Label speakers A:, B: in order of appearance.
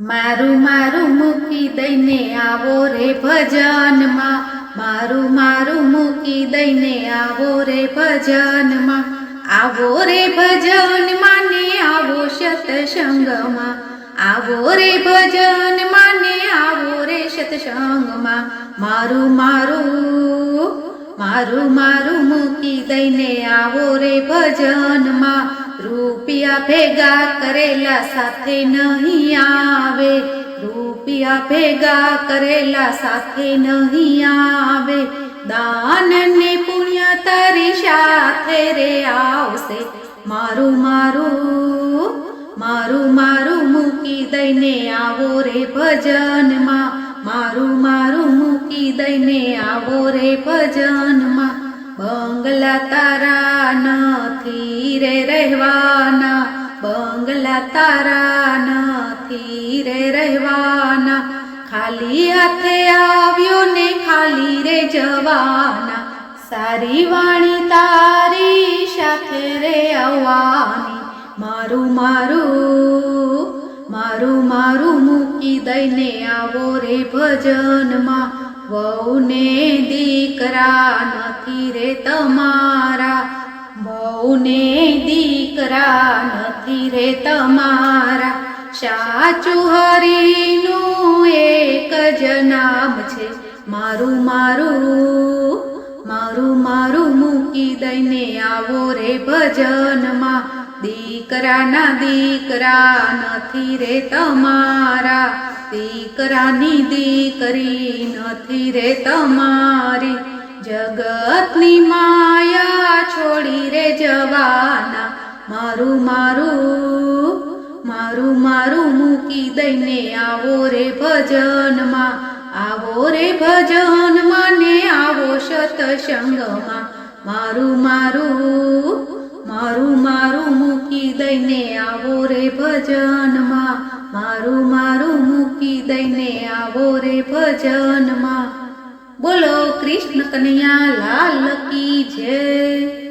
A: મારું મારું મૂકી દઈને આવો રે ભજનમાં. મારું મારું મૂકી દઈને આવો રે ભજનમાં. આવો રે ભજનમાં ને આવો સતસંગમાં. આવો રે ભજનમાં ને આવો રે સતસંગમાં. મારું મારું મારું મારું મૂકી દઈને આવો રે ભજનમાં. રૂપિયા ભેગા કરેલા સાથે નહીં આવે. રૂપિયા ભેગા કરેલા સાથે નહીં આવે. દાન ને પુણ્ય તારી સાથે રે આવશે. મારું મારું મારું મારું મૂકી દઈને આવો રે ભજનમાં. મારું મારું દઈને આવો રે ભજનમાં. બંગલા તારા નથી રે રહેવાના. બંગલા તારા નથી રે રહેવાના. ખાલી હાથે આવ્યો ને ખાલી રે જવાના. સારી વાણી તારી સાથે રે આવવાની. મારું મારું મારું મારું મૂકી દઈને આવો રે ભજનમાં. વહુને દીકરા નથી રે તમારા. વહુને દીકરા નથી રે તમારા. સાચું હરીનું એક જ નામ છે. મારું મારું મારું મારું મૂકી દઈને આવો રે ભજનમાં. દીકરાના દીકરા નથી રે તમારા. દીકરાની દીકરી નથી રે તમારી. જગતની માયા છોડી રે જવાના. મારું મારું મારું મારું મૂકી દઈને આવો રે ભજનમાં. આવો રે ભજનમાં ને આવો સતસંગમાં. મારું મારું મારું મારું મૂકી દઈને આવો રે ભજનમાં. મારું મારું મૂકી દઈને આવો રે ભજનમાં. બોલો કૃષ્ણ કનૈયા લાલ કી જય.